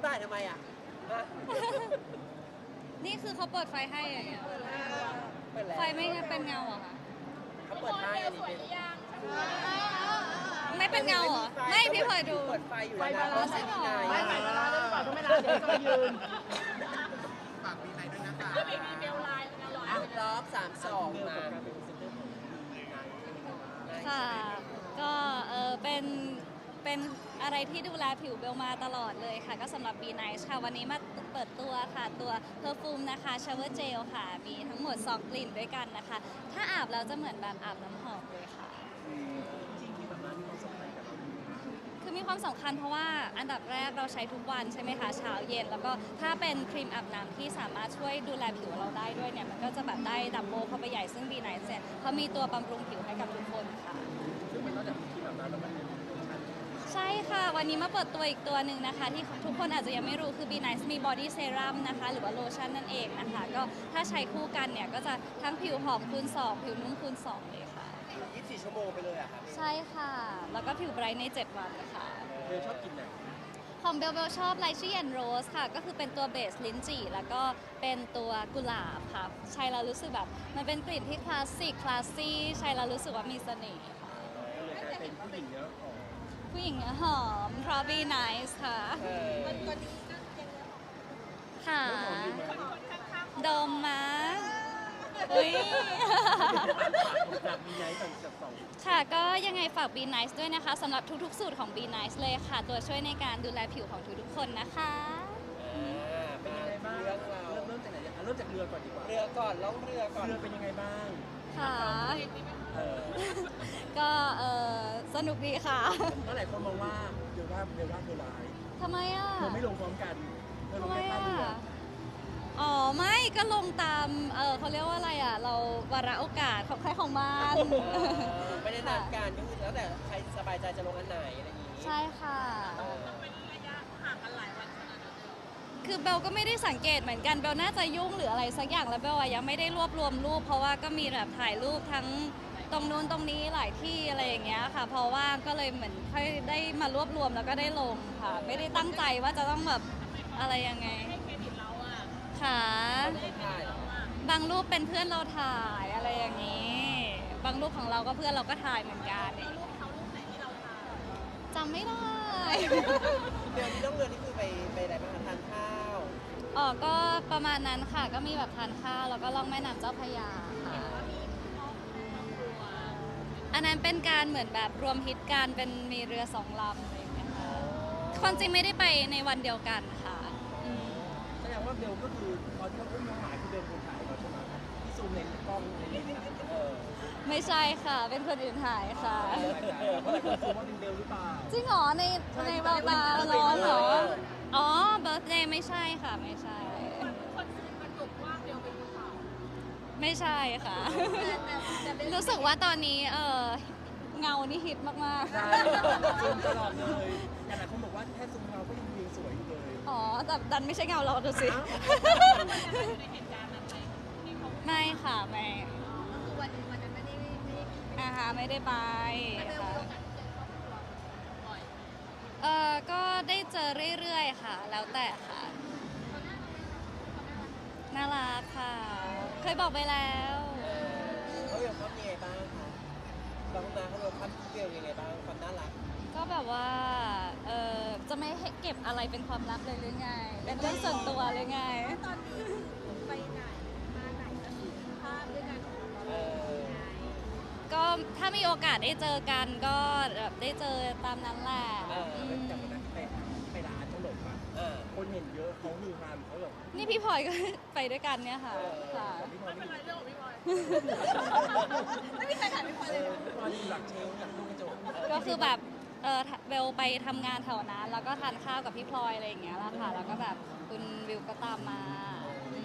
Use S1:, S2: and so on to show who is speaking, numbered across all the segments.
S1: ายบายทำไมอะฮะ
S2: นี่คือเขาเปิดไฟให้อย่างเงี้ย
S1: เปิดแล้ว
S2: ไฟไม่เป็นเงาเหรอคะ
S1: เขาเปิดให้อันนี้เป็น
S2: ไม่เป็นเงาเหรอ ไม่พี่พลอยดู
S1: เปิดไฟอยู่แล้วนะเพราะเสียงที่ไหน
S3: ไม่ถ่ายเวลาได้หรือเปล่าก็ไม่ได้เดี๋ยวจะยืน
S4: ฝากปีไหนด้วยนะคะ
S1: อะล็อกสามสองมา
S2: ค่ะ ก็เออเป็นเป็น อะไรที่ดูแลผิวเบลมาตลอดเลยค่ะ ก็สำหรับ B Nice ค่ะ วันนี้มาเปิดตัวค่ะ ตัวเพอร์ฟูมนะคะ Shower Gel ค่ะ มีทั้งหมด 2 กลิ่นด้วยกันนะคะ ถ้าอาบแล้วจะเหมือนแบบอาบน้ำหอมเลยค่ะ คือมีความสำคัญเพราะว่าอันดับแรกเราใช้ทุกวันใช่ไหมคะ เช้าเย็น แล้วก็ถ้าเป็นครีมอาบน้ำที่สามารถช่วยดูแลผิวเราได้ด้วยเนี่ย มันก็จะแบบได้ดับเบิลเข้าไปใหญ่ซึ่ง B Nice เนี่ยเขามีตัวบำรุงผิวให้กับทุกคนค่ะ
S3: ซึ่งมันนอกจากที่แบบนั้นแล้วมันเป็น
S2: ใช่ ค่ะ วันนี้มาเปิดตัวอีกตัวหนึ่งนะคะ ที่ทุกคนอาจจะยังไม่รู้คือ Be Nice มี Body Serum นะคะ หรือว่าโลชั่นนั่นเองนะคะ ก็ถ้าใช้คู่กันเนี่ย ก็จะทั้งผิวหอมคูณ 2 ผิวนุ่มคูณ 2 เลยค่ะ
S1: 24 ชั่วโมงไปเลยอะครับ
S2: ใช่ค่ะ แล้วก็ผิวไบรท์ใน 7 วันค่ะ
S3: เบลชอบกินไหน
S2: ของเบลเบลชอบไลชี่แอนโรสค่ะ ก็คือเป็นตัวเบสลิ้นจี่แล้วก็เป็นตัวกุหลาบค่ะ ใช้แล้วรู้สึกแบบ มันเป็นกลิ่นที่คลาสสิกคลาสซี่ ใช้แล้วรู้สึกว่ามีเสน่ห์ค่ะ
S3: ก็เลยกลายเป็นผู้หญิงเนื้อหอม
S2: ผู้หญิงเนื้อหอมเพราะ Be Nice ค่ะ
S1: เออ
S2: ค่ะ
S3: หอมดีไหม
S2: ดมมาอุ้ย
S3: จากมีไนท์กับจากสอง
S2: ค่ะก็ยังไงฝาก Be Nice ด้วยนะคะสำหรับทุกๆ สูตรของ Be Nice เลยค่ะ ตัวช่วยในการดูแลผิวของทุกๆ คนนะคะ
S1: อ่า
S3: เป็น
S1: มา
S3: ยังไงบ้าง
S1: เรื่องเรา
S3: เริ่มเริ่มจากไหนอะเริ่มจากเรือก่อนดีกว่า
S1: เรือก่อนล่องเรือก่อน
S3: เรือเป็นยังไงบ้าง
S2: ค่ะ
S3: เออ
S2: ก็เออสนุกดีค่ะ
S3: ก็หลายคนมองว่าเดี๋ยวว่าเดี๋ยวว่าเธอร้าย
S2: ทำไมอะ
S3: เธอไม่ลงพร้อมกันเธอล
S2: ทำ
S3: ง
S2: ไม
S3: แค่ท่า
S2: อะ
S3: เรือ
S2: อ๋อ ไม่ก็ลงตาม เออเขาเรียกว่าอะไรอะ เราวาระโอกาสของใครของมัน
S1: เออไม่ได้นัดการก็คือแล้วแต่ใครสบายใจจะลงอันไหนอะไรอย่างงี้
S2: ใช่ค่ะ
S1: เออ
S2: คือเบลก็ไม่ได้สังเกตเหมือนกัน เบลน่าจะยุ่งหรืออะไรสักอย่างแล้วเบลอะยังไม่ได้รวบรวมรูป เพราะว่าก็มีแบบถ่ายรูปทั้ง ตรงนู้นตรงนี้หลายที่อะไรอย่างเงี้ยค่ะ เพราะว่าก็เลยเหมือนค่อยได้มารวบรวมแล้วก็ได้ลงค่ะ ไม่ได้ตั้งใจว่าจะต้องแบบอะไรยังไงค่ะ
S1: ใช่เหรอบา
S2: งรูปเป็นเพื่อนเราถ่ายอะไรอย่างนี้ บางรูปของเราก็เพื่อนเราก็ถ่ายเหมือนกันจำไม่ได้
S1: เรือที่ล่องเรือนี่คือไปไปไหนบ้างคะทานข้าว
S2: อ๋อก็ประมาณนั้นค่ะ ก็มีแบบทานข้าวแล้วก็ล่องแม่น้ำเจ้าพระยาค่ะ อันนั้นเป็นการเหมือนแบบรวมฮิตการเป็นมีเรือสองลำอะไรอย่างเงี้ยค่ะความจริงไม่ได้ไปในวันเดียวกันค่ะอืม
S3: แสดงว่าเบลก็คือตอนที่เขาอุ้มน้องหมาคือเบลคนถ่ายเราใช่ไหมที่ซูมในกล้องในนี้นะเออ
S2: ไม่ใช่ค่ะ เป็นคนอื่นถ่ายค่ะ
S3: เพราะหลายคนซูมว่าเป็นเบลหรือเปล่า
S2: จริงเหรอในในเบาตาร้อนเหรอ อ๋อเบิร์ d เดย์ไม่ใช่ค่ะ ไม่ใช่ ไม่ใช่ค่ะ รู้สึกว่าตอนนี้เออเงานี่ฮิตมาก
S3: ใช่ซูมตลอดเลยแต่หลายคนบอกว่าแค่ซูมเราก็ยังวิวสวยอยู่เลย
S2: ๆอ๋อ แต่ดันไม่ใช่เงาเราดูสิ ไม่ค่ะ ไม่อาฮะไม่ได้ไปค่ะเออก็ได้เจอเรื่อยๆค่ะ แล้วแต่ค่ะ น่ารักค่ะ เคยบอกไปแล้ว
S1: เขาเรียกภาพยังไงบ้างคะน้องนาเขาเรียกภาพเรียกยังไงบ้างความน่ารัก
S2: ก็แบบว่าเออจะไม่ให้เก็บอะไรเป็นความลับเลยหรือไง เป็นเรื่องส่วนตัวเลยไง
S5: ตอนนี้ไปไหน มาไหนก็คือภาพด้วยกันของเรา
S1: เออ
S2: ก็ถ้ามีโอกาสได้เจอกันก็แบบได้เจอตามนั้นแหละ
S1: เออ
S2: อืม
S3: จากวันนั้นที่ไป
S1: เห็
S3: นเยอะเขาฮือฮามเขาแบบ
S2: นี่พี่พลอยก็ ไปด้วยกันเนี่ยค่ะ
S1: เออ
S2: ค่ะ
S3: แต่พี่พลอยไม่มี
S5: ไม่มีใครถ่ายไม่พอเลย
S3: พี่พลอยอยู่หลังเชลฟ์หลังตู้กระจก
S2: ก็คือแบบเออเบลไปทำงานแถวนั้น แล้วก็ทานข้าวกับพี่พลอยอะไรอย่างเงี้ยแหละค่ะ แล้วก็แบบคุณวิวก็ตามมา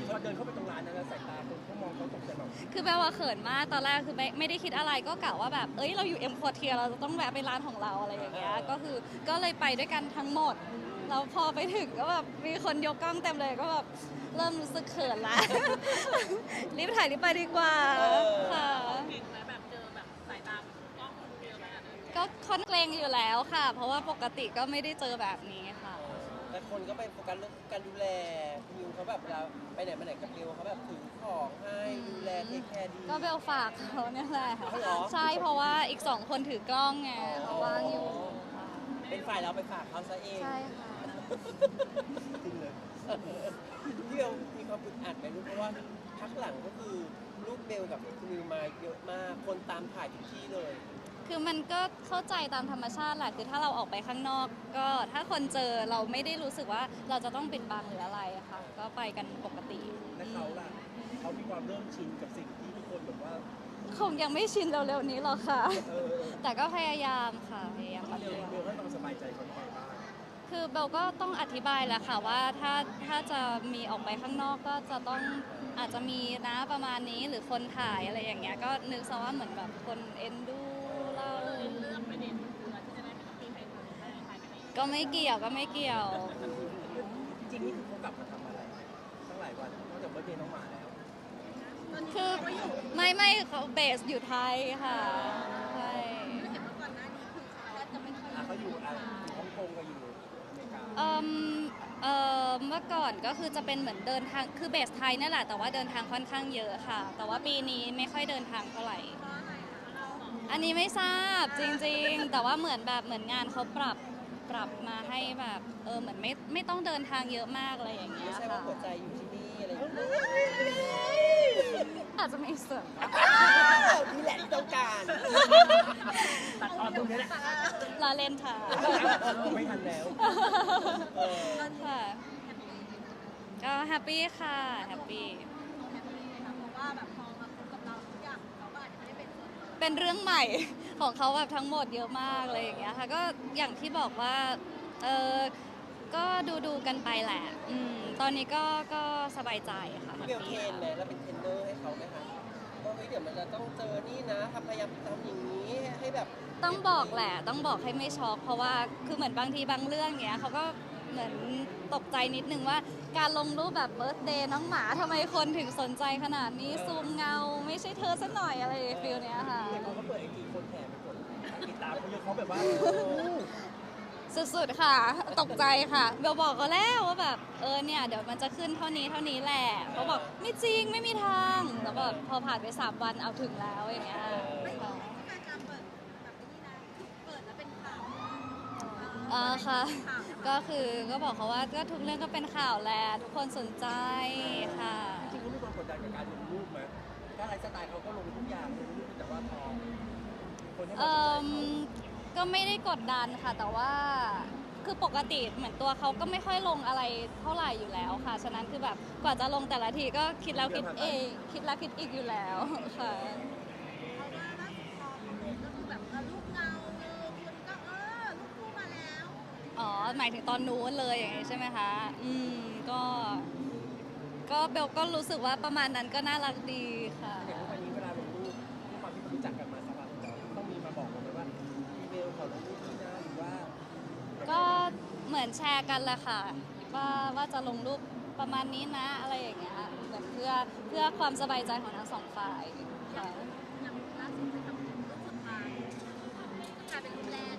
S3: พอเดินเข้าไปตรงร้านนั้นแล้วสายตาคนเขามองเขาตกใจแบบ
S2: คือแปลว่าเขินมาก ตอนแรกคือไม่ไม่ได้คิดอะไรก็กะว่าแบบ เอ้ย เราอยู่เอ็มคอเทียเราจะต้องแวะไปร้านของเราอะไรอย่างเงี้ย ก็คือก็เลยไปด้วยกันทั้งหมด แล้วพอไปถึงก็แบบมีคนยกกล้องเต็มเลยก็แบบเริ่มรู้สึกเขินละ รีบถ่ายรีบไปดีกว่าค่ะก็ค่อนเกรงอยู่แล้วค่ะ เพราะว่าปกติก็ไม่ได้เจอแบบนี้ค่ะ
S1: เอแต่คนก็ไปโฟกัสเรื่องการดูแลคุณยูเขาแบบเวลาไปไหนมาไหนกับเบลเขาแบบถือของให้ดูแลเทคแคร์ดี
S2: ก็เบลฝากเขาเนี่ยแหละ
S1: เอาเหรอ
S2: ใช่เพราะว่าอีกสองคนถือกล้องไงเขาว่างอยู่ค่ะ
S1: เป็นฝ่ายเราไปฝากเขาซะเอง
S2: ใช่ค่ะ
S1: จริงเลยพี่เบลมีความอึดอัดไหมลูกเพราะว่าพักหลังก็คือลูกเบลกับคุณยูมาเยอะมากคนตามถ่ายทุกที่เลย
S2: คือมันก็เข้าใจตามธรรมชาติแหละคือถ้าเราออกไปข้างนอก ก็ถ้าคนเจอเราไม่ได้รู้สึกว่าเราจะต้องปิดบังหรืออะไรอะค่ะ ก็ไปกันปกติ
S3: และเขาล่ะเขามีความเริ่มชินกับสิ่งที่ทุกคนแบบว่า
S2: คงยังไม่ชินเร็วๆนี้หรอกค่ะ
S3: เออ
S2: แต่ก็พยายามค่ะพยายามปรับ
S3: เบล
S2: ตัว
S3: เบลให้ความสบายใจเขายังไงบ้าง
S2: คือเบลก็ต้องอธิบายแหละค่ะว่าถ้าถ้าจะมีออกไปข้างนอกก็จะต้องอาจจะมีนะประมาณนี้หรือคนถ่ายอะไรอย่างเงี้ยก็นึกซะว่าเหมือนแบบคนเอ็นดูเรา
S5: เลือกไม่ต้องมีใครดูแลใครกันเอง
S2: ก็ไม่เกี่ยวก็ไม่เกี่ยว
S3: จริงๆนี่คือเขากลับมาทำอะไรตั้งหลายวันนอกจากเบิร์ดเดย์น้องหมาแล้ว
S2: คือไม่ไม่เขาเบสอยู่ไทยค่ะใช่
S5: เห็นว่าก่อนหน้านี้คือเขาจะไม่ค่อย
S3: อะ เมริกา
S2: เอ่มเอ่อเมื่อก่อนก็คือจะเป็นเหมือนเดินทางคือเบสไทยนั่นแหละแต่ว่าเดินทางค่อนข้างเยอะค่ะ แต่ว่าปีนี้ไม่ค่อยเดินทางเท่าไหร่
S5: เพราะอะไรคะเราบอก
S2: อันนี้ไม่ทราบจริงๆ แต่ว่าเหมือนแบบเหมือนงานเขาปรับปรับมาให้แบบเออเหมือนไม่ไม่ต้องเดินทางเยอะมากอะไรอย่างเงี้
S1: ไม่
S2: ย
S1: ใช่ว่า
S2: ค่ะ
S1: หัวใจอยู่ที่นี่อะไรอย่างเงี้ย
S2: อาจจะมีส่วน
S1: นี่แหละที่ต้องการ
S3: ตัดออนตรงนี้แหละ
S2: ลาเล่นค่ะ
S3: ไม่ทันแล้ว
S1: เออ
S2: ค่ะ ก็แฮปปี้ค่ะแฮปปี้
S5: แฮปปี้ไหมคะเพราะว่าแบบพอมาคุยกับเราทุกอย่างเขาก็อาจจะไม่ได้เป็นส่วนหนึ่ง
S2: เป็นเรื่องใหม่ ของเขาแบบทั้งหมดเยอะมากอะไรอย่างเงี้ยค่ะ ก็อย่างที่บอกว่า เออก็ดูดูๆกันไปแหละ อืม ตอนนี้ก็ก็สบายใจค่ะ
S1: พี่เบลเทรนไหมแล้วเป็นเทรน แบบ
S2: ต้องบอกแหละ ต้องบอกให้ไม่ช็อกเพราะว่าคือเหมือนบางทีบางเรื่องเงี้ยเขาก็เหมือนตกใจนิดนึงว่า การลงรูปแบบเบิร์ตเดย์น้องหมาทำไมคนถึงสนใจขนาดนี้ซูมเงาไม่ใช่เธอสักหน่อยอะไรฟิลเนี้ยค่ะ
S3: เขาก็เปิดไอจีคนแห่ไปกดติดตามเขาเยอะเขาแบบว่า
S2: สุดๆค่ะ ตกใจค่ะเบลบอกเขาแล้วว่าแบบเออเนี่ยเดี๋ยวมันจะขึ้นเท่านี้เท่านี้แหละเขาบอกไม่จริงไม่มีทางแล้วแบบพอผ่านไปสามวันเอาถึงแล้วอย่างเงี้ยค่ะ
S5: การการเปิดแบบนี้นะเปิดแล้วเป็นข่าว
S2: อ่าค่ะ
S5: ข่าว
S2: ก็คือก็บอกเขาว่าก็ทุกเรื่องก็เป็นข่าวแหละทุกคนสนใจค่ะ
S3: จริงๆเขามีความกดดันกับการลงรูปไหมถ้าไลฟ์สไตล์เขาก็ลงทุกอย่างลงรูปแต่ว่าพอคนให้ค
S2: เอ่
S3: วามสนใจ
S2: ม
S3: เขา
S2: ก็ไม่ได้กดดันค่ะ แต่ว่าคือปกติเหมือนตัวเขาก็ไม่ค่อยลงอะไรเท่าไหร่อยู่แล้วค่ะ ฉะนั้นคือแบบกว่าจะลงแต่ละทีก็คิดแล้วคิดเองคิดแล้วคิดอีกอยู่แล้วค่ะ
S5: เห
S2: มายถึงตอนนู้นเลยอย่างนี้ใช่ไหมคะ อืมก็ ก็เบลก็รู้สึกว่าประมาณนั้นก็น่ารักดีค่ะ
S3: อย่างทุกวันนี้เวลาลงรูปด้วยความที่เขารู้จักกันมาสักพักแล้วต้องมีมาบอกเราไหมว่าอีเมลขอลงรูปนี้นะหรือว่า
S2: ก็เหมือนแชร์กันแหละค่ะ ว่าว่าจะลงรูปประมาณนี้นะอะไรอย่างเงี้ยเหมือนเพื่อเพื่อความสบายใจของทั้งสองฝ่ายค่ะ
S5: อย่างล่าสุดไปทำรูปสุดท้ายกลายเป็นรูปแรก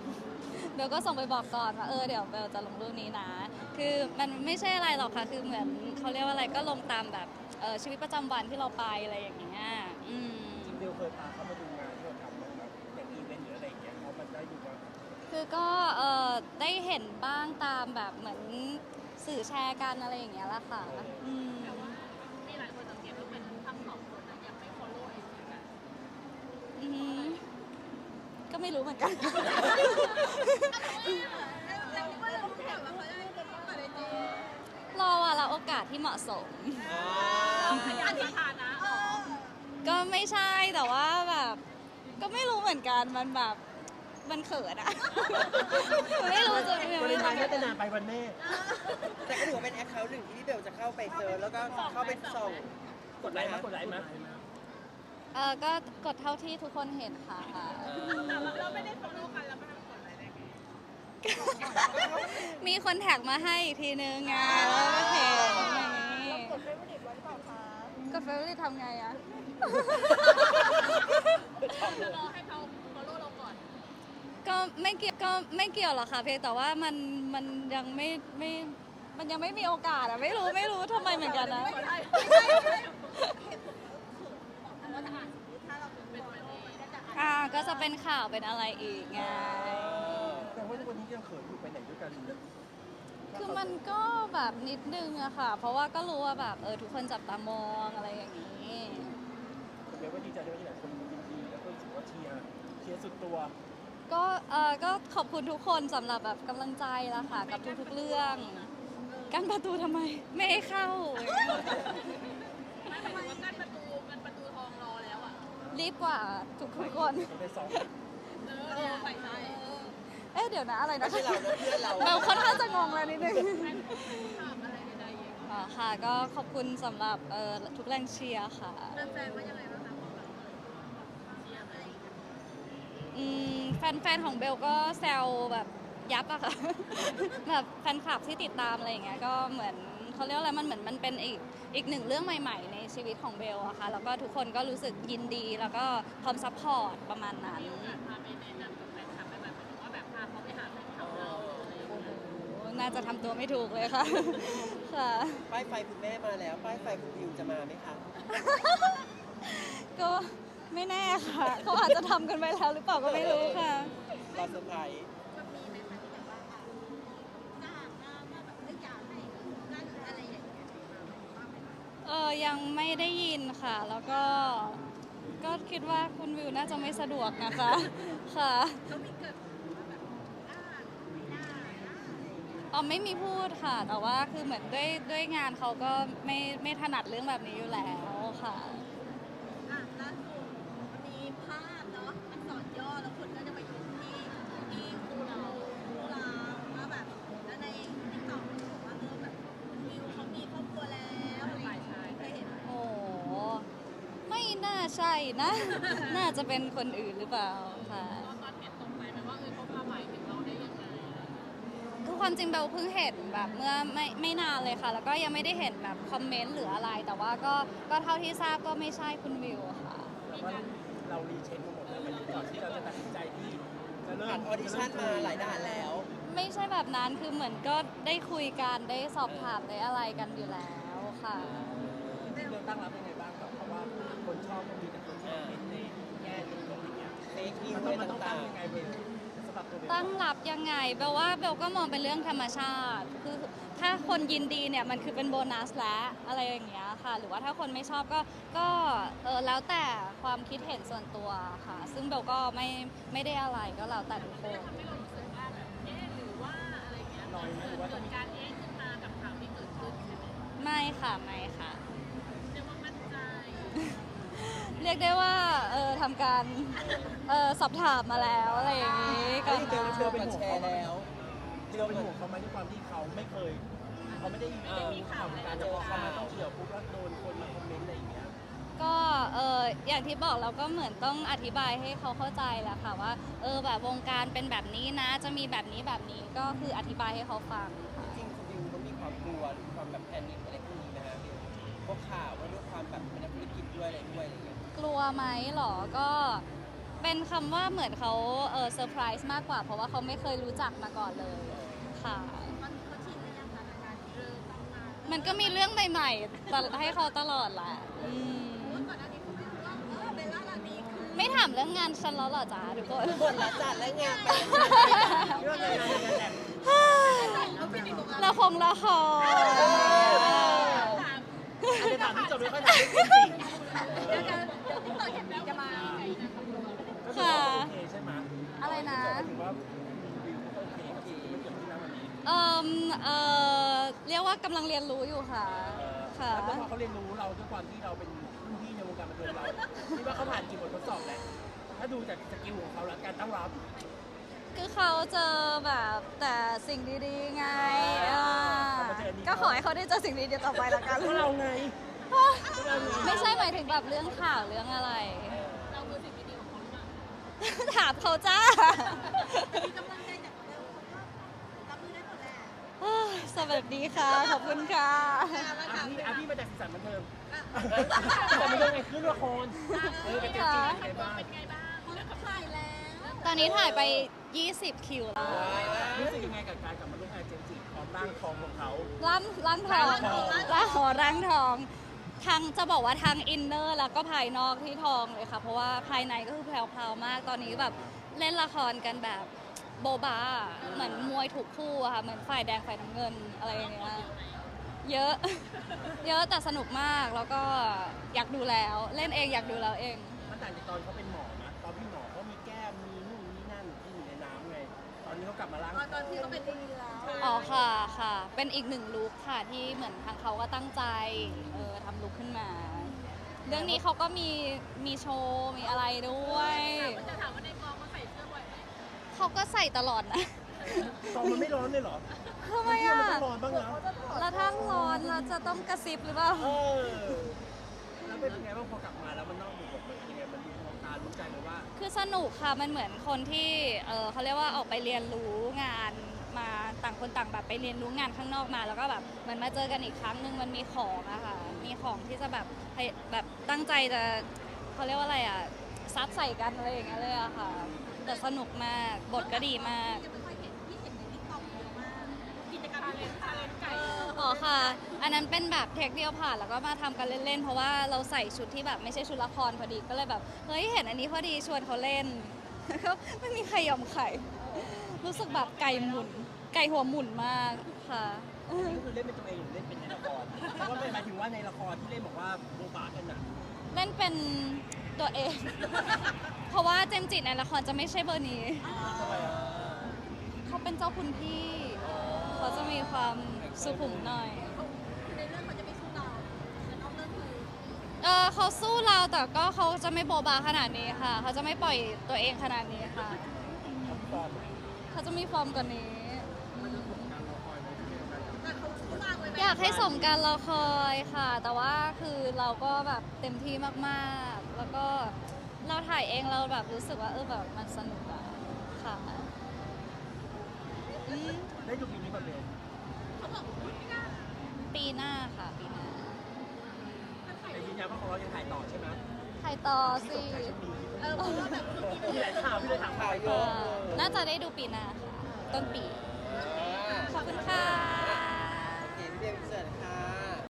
S2: เบลก็ส่งไปบอกก่อนว่าเออเดี๋ยวเบลจะลงรูปนี้นะ คือมันไม่ใช่อะไรหรอกค่ะ คือเหมือนเขาเรียกว่าอะไรก็ลงตามแบบเออชีวิตประจำวันที่เราไปอะไรอย่างเงี้ยอืม
S3: จริงๆเบลเคยพาเขามาดูงานที่เราทำแบบอย่างอีเวนต์หรืออะไรอย่างเงี้ยเขามันได้ดูว่า
S2: คือก็เออได้เห็นบ้างตามแบบเหมือนสื่อแชร์กันอะไรอย่างเงี้ยแหละค่ะอืม
S5: มีหลายคนสังเกตว่าเป็นทั้งสองคนนะยังไม่ follow ไอจีกัน
S2: อืม ก็ไม่รู้เหมือนกัน
S5: แล้วคิดว่าเราแข่งแล้วเขาจะให้เป็นเปิดไอจี
S2: รอว่าละโอกาสที่เหมาะสม
S1: อ่า
S5: ขยันสถานะเออ
S2: ก็ไม่ใช่แต่ว่าแบบ ก็ไม่รู้เหมือนกันมันแบบมันเขินอะ ไม่รู้จะยัง
S3: วัน
S2: ไม่
S3: นี้ทายน่าจะนานไปวันแม่
S1: แต่ก็ถือว่าเป็นแอคเคาท์หนึ่งที่พี่เบลจะเข้าไปเจอแล้วก็เข้าไปส่อง
S3: กดไลค์มั้ยกดไลค์มั้ย
S2: เออก็กดเท่าที่ทุกคนเห็นค่ะ
S5: แต่ว่าเราไม่ได้ follow กันแล้วไม่ทำกดอะไรได้ไง
S2: มีคนแท็กมาให้อีกทีนึงไงแล้วก็เห็นอย่างนี้
S5: กดเฟซบุ๊กไว้เปล่าคะ
S2: กดเฟซบุ๊กทำไงอะ
S5: จะรอให้เขา follow เราก่อน
S2: ก็ไม่เกี่ยวก็ไม่เกี่ยวหรอกค่ะเพียงแต่ว่ามันมันยังไม่ไม่มันยังไม่มีโอกาสอะไม่รู้ไม่รู้ทำไมเหมือนกันนะ อ่าก็จะเป็นข่าวเป็นอะไรอีกไง
S3: แต่ว่าทุกวันนี้ยังเขินอยู่ไปไหนด้วยกัน
S2: คือมันก็แบบนิดนึงอะค่ะ เพราะว่าก็รู้ว่าแบบเออทุกคนจับตามองอะไรอย่างนี้
S3: เดี๋ยวก็ดีใจด้วยที่หลายคนยินดีแล้วก็รู้สึกว่าเชียร์เชียร์สุดตัว
S2: ก็เออก็ขอบคุณทุกคนสำหรับแบบกำลังใจละค่ะ กับทุกๆเรื่อง กั้นประตูทำไม ไม่ให้เข้า
S5: อะ
S2: รีบกว่าทุกๆคน
S3: มันเป็นสอง
S5: เออเนี่ยใส่ใจเออ
S2: เอ๊ะเดี๋ยวนะอะไรนะ
S1: ไม่ใช่เรานะเพื่อนเรา
S2: เราค่อนข้างจะงงแล้วนิดนึง
S5: ถามอะไรใดๆอย่าง
S2: อ๋อค่ะก็ขอบคุณสำหรับเอ่อทุกแรงเชียร์ค่ะ
S5: แฟนๆว่ายังไงบ้างคะของเราเชียร์อะไรอย่างเงี้ย
S2: อืมแฟนๆของเบลก็แซวแบบยับอะค่ะ แบบแฟนคลับที่ติดตามอะไรอย่างเงี้ยก็เหมือน เขาเรียกว่าอะไรมันเหมือนมันเป็นอีกอีกหนึ่งเรื่องใหม่ ๆ ในชีวิตของเบลอะค่ะแล้วก็ทุกคนก็รู้สึกยินดีแล้วก็พร้อมซัพพอร์ตประมาณนั้น
S5: พาไปแนะนำกับแฟนคลับไปแบบเหมือนว่าแบบพาเขาไปหาแฟนคลับเราอะไรอย่างเงี้ย
S2: โอ้น่าจะทำตัวไม่ถูกเลยค่ะ ค่ะ
S1: ป้ายไฟคุณแม่มาแล้ว ป้ายไฟคุณวิวจะมาไหมคะ
S2: ก็ไม่แน่ค่ะ เขาอาจจะทำกันไปแล้วหรือเปล่าก็ไม่รู้ค่ะ
S1: รอเซอร์ไพรส์
S5: มันมีไหมคะที่แบบว่าอะจ้างมาว่าแบบไม่อยากให้นั่นอะไรอย่างเงี้ยว่าไหมคะ
S2: เออ ยังไม่ได้ยินค่ะ แล้วก็ก็คิดว่าคุณวิวน่าจะไม่สะดวกนะคะ ค่ะ
S5: เขามีเกิดว่าแบบอ่าไม่ได้นะอะไรอย่างเงี้ย
S2: อ๋อไม่มีพูดค่ะ แต่ว่าคือเหมือนด้วยด้วยงานเขาก็ไม่ไม่ถนัดเรื่องแบบนี้อยู่แล้วค่ะ
S5: อะล่าสุดมันมีภาพเนาะอักษรย่อแล้วคนก็จะไปอยู่ที่ที่คูเราคูเราว่าแบบแล้วในติ๊กต็อกบอกว่าเออแบบคุณวิวเขามีครอบครัวแล้วอะไรอย่างเงี้ยเคยเห็นไหม
S2: โอ้ไม่น่า ใช่นะ น่าจะเป็นคนอื่นหรือเปล่าค่ะ
S5: ตอนเห็นตกใจไหมว่าเออเขาพาหมายถึงเราได้ยังไง
S2: คือความจริงเบลเพิ่งเห็นแบบเมื่อไม่ไม่นานเลยค่ะ แล้วก็ยังไม่ได้เห็นแบบคอมเมนต์หรืออะไร แต่ว่าก็ก็เท่าที่ทราบก็ไม่ใช่คุณวิวค่ะ
S3: แต่ว่าเรารีเช็คมาหมดแล้วมันก่อนที่เราจะตัดสินใจที่จะเริ่
S1: ผ่ามนออดิชั่นมาหลายด่านแล้ว
S2: ไม่ใช่แบบนั้นคือเหมือนก็ได้คุยกันได้สอบถามได้อะไรกันอยู่แล้วค่ะ
S3: จริงๆเราตั้งรับยังไง เฟ
S1: กนิว
S3: มัน
S1: อะไร
S3: ต้องมันต้องตั้
S1: ต่างง
S3: ยังไงเบลสำหรับตัวเบล
S2: ตั้งรับยังไงเบลว่าเบลก็มองเป็นเรื่องธรรมชาติ คือถ้าคนยินดีเนี่ยมันคือเป็นโบนัสแล้วอะไรอย่างเงี้ยค่ะ หรือว่าถ้าคนไม่ชอบก็ก็เออแล้วแต่ความคิดเห็นส่วนตัวค่ะ ซึ่งเบลก็ไม่ไม่ได้อะไรก็แล้วแต่ทุกคน
S5: ไม่เรารู้สึกว่าแบบเอ๊ะหรือว่าอะไรเงี้ย
S3: น้อยไหมหรือว่า
S5: เกิ
S3: ต้อง
S5: ด
S3: มี
S5: การเอ๊ะขึ้นมากับข่าวที่เกิดขึ้นใช่ไหม
S2: ไม่ค่ะไม่ค่ะ
S5: เรียกว่ามั่นใจ
S2: เรียกได้ว่าเออทำการเออสอบถามมาแล้วอะไรอย่างงี้
S1: ๆ
S2: ก็
S1: เฮ้ยเบลเธอเป็นแชร์แล้ว
S3: ที่เราเป็นห่วงเขาไหมด้วยความที่เขาไม่เคยเขาไม่ได้เอ่อมีข่าวในการจะพอเขามาต้องเกี่ยวปุ๊บแล้วโดนคนมาคอมเมนต์อะไรอย่างเงี้ย
S2: ก็เอออย่างที่บอกเราก็เหมือนต้องอธิบายให้เขาเข้าใจแหละค่ะว่าเออแบบวงการเป็นแบบนี้นะ จะมีแบบนี้แบบนี้ก็คืออธิบายให้เขาฟังค่ะ
S1: จริงๆคุณวิวเขามีความกลัวหรือความแบบแพนิคอะไรพวกนี้ไหมฮะเบลพวกข่าวว่าด้วยความแบบเป็นนักธุรกิจด้วยอะไรด้วยอะไรเงี้ย
S2: กลัวไหมหรอก็เป็นคำว่าเหมือนเขาเออเซอร์ไพรส์มากกว่า เพราะว่าเขาไม่เคยรู้จักมาก่อนเลยค่ะ
S5: มันเขาชินหรือยังคะกับการที่เริ่มต้องมา
S2: มันก็มีเรื่องใหม่ๆตลให้เขาตลอดแหละอืม
S5: เมื่อก่อนหน้านี้คุณไม่รู้ว่าเออเบลล่าลานีคือ
S2: ไม่ถามเรื่องงานฉันแล้วเหรอจ๊ะทุกคน
S1: หมดละจัดและงานไป
S3: เรื่องงานงานแอบ
S5: เขาเป็นอีกตรงนั้น
S2: ละครละคร
S5: ถาม
S3: อาจจะถามที่จบไม่ค่อยถามเรื่องจริง
S5: เดี๋ยวจะเดี๋ยวติ๊กต็อกเห็นแล้วจะมาไงนะคำนวณ
S3: ก็คือว่าโอเคใช่ไหม
S2: อะไรนะ
S3: ถือว่าวิวก็โอเคกับสิ่งที่มันเกิดขึ้นนะวันนี้
S2: เออเออเรียกว่ากำลังเรียนรู้อยู่ค่ะ ค่ะ
S3: แล้วพอเขาเรียนรู้เราด้วยความที่เราเป็นรุ่นพี่ในวงการบันเทิงเราคิดว่าเขาผ่านกี่บททดสอบแล้วถ้าดูจากสกิลของเขาแล้วการตั้งรับ
S2: คือเขาเจอแบบแต่สิ่งดีๆไงอ่าก็ขอให้เขาได้เจอสิ่งดีๆต่อไปละกัน
S3: ก็เราไง
S2: ไม่ใช่หมายถึงแบบเรื่องข่าวเรื่องอะไร
S5: เราคือสิ่งดีๆของเขาหรือเปล่า
S2: ถามเขาจ้า
S5: มีกำลังใจจากเบลเขาก็รับมือได้หมดแหละ
S2: เอ้ยสวัสดีค่ะ ขอบคุณค่ะ
S3: อาพี่อาพี่มาจากสีสันบันเทิงแต่มันเรื่องไงขึ้นละครเออเป็นจริงๆไงบ้าง
S5: เป็นไงบ้างเขาถ่ายแล้ว
S2: ตอนนี้ถ่ายไป 20 คิวแล้ว
S3: รู้สึกยังไงกับการกลับมาร่วมงานเจมส์จิพร้อมร่างทองของเขา
S2: ร่างร่างทอง
S3: ร่างทอง
S2: ร่างทองร่าง ทางจะบอกว่าทางอินเนอร์แล้วก็ภายนอกที่ทองเลยค่ะ เพราะว่าภายในก็คือแพรวๆมากตอนนี้แบบเล่นละครกันแบบโบบาเหมือนมวยถูกคู่อะค่ะเหมือนฝ่ายแดงฝ่ายน้ำเงินอะไรอย่างเงี้ยเยอะ เยอะแต่สนุกมากแล้วก็อยากดูแล้ว เล่นเองอยากดูแล้วเอง
S3: มันต่างจากตอนเขาเป็นหมอนะตอนพี่หมอเขามีแก้มมีนู่นนี่นั่นที่อยู่ในน้ำไง ตอนนี้เขากลับมาล้าง
S5: ตอนตอนที่เขาเป็นดีแล้ว
S2: อ๋อค่ะค่ะ เป็นอีกหนึ่งลุคค่ะที่เหมือนทางเขาก็ตั้งใจเออทำลุคขึ้นมา เรื่องนี้เขาก็มีมีโชว์มีอะไรด้วย
S5: จะถามว่าในกองเขาใส่เสื้อบ่อยไหม
S2: เขาก็ใส่ตลอดนะ
S3: ตอนมันไม่ร้อนเลยเหรอ
S2: ทำไมอะ
S3: มันต้องร้อนบ้างนะ
S2: แล้วถ้าร้อนเราจะต้องกระซิบหรือเปล่า
S3: เออแล้วเป็นยังไงบ้างพอกลับ
S2: สนุกค่ะมันเหมือนคนที่เออเขาเรียกว่าออกไปเรียนรู้งานมาต่างคนต่างแบบไปเรียนรู้งานข้างนอกมา แล้วก็แบบเหมือนมาเจอกันอีกครั้งหนึ่งมันมีของอะค่ะมีของที่จะแบบให้แบบตั้งใจจะเขาเรียกว่าอะไรอะซัดใส่กันอะไรอย่างเงี้ยเลยอะค่ะแต่สนุกมากบทก็ดี
S5: มาก กิจกรรมเล่นชาเลนไก่
S2: อ๋อค่ะ อันนั้นเป็นแบบเทคเดียวผ่านแล้วก็มาทำกันเล่นๆ เพราะว่าเราใส่ชุดที่แบบไม่ใช่ชุดละครพอดีก็เลยแบบ เฮ้ย เห็นอันนี้พอดีชวนเขาเล่นแล้วก็ไม่มีใครยอมใครรู้สึกแบบไก่หมุน ไก่หัวหมุนมากค่ะ
S3: นี่ก็คือเล่นเป็นตัวเองหรือเล่นเป็นในละครเพราะว่าหมายถึงว่าในละครที่เล่นบอกว่าโบบากันน่ะ
S2: เล่นเป็นตัวเอง เพราะว่าเจมส์จิในละครจะไม่ใช่เบอร์นี้
S3: ทำไมอะ
S2: เขาเป็นเจ้าคุณพี่ เขาจะมีความสุขุมหน่อย
S5: ในเรื่องเขาจะไม่สู้เราแต่นอกเรื่องคือ
S2: เออเขาสู้เราแต่ก็เขาจะไม่โบบาขนาดนี้ค่ะ เขาจะไม่ปล่อยตัวเองขนาดนี้ค่ะ
S3: ทำฟอร์ม
S2: เขาจะมีฟอร์มกว่านี้
S5: แต่เขาสู้มากเลยไหม
S2: อยากให้สมการรอคอยค่ะ แต่ว่าคือเราก็แบบเต็มที่มากๆ แล้วก็เราถ่ายเองเราแบบรู้สึกว่าเออแบบมันสนุกอะค่ะอืม
S3: ได้ดูปีนี้ก่ อนเลย
S5: เขาบอกว่าไม่ได้
S2: ปีหน้าค่ะปีหน้า
S3: แต่ยืนยันว่าของเรายังถ่ายต่อใช่ไหม
S2: ถ่ายต่อสิ
S5: เออเพราะว่าแบบ
S3: มีหลายข่าวพี่เลยถาม
S1: ข่าวเย
S2: ค่ะ
S1: อะ
S2: น่าจะได้ดูปีหน้าค่ะต้นปี
S1: อ่า
S2: ขอบคุณค่ะ
S1: เห็นเรียนเสร็จค่ะ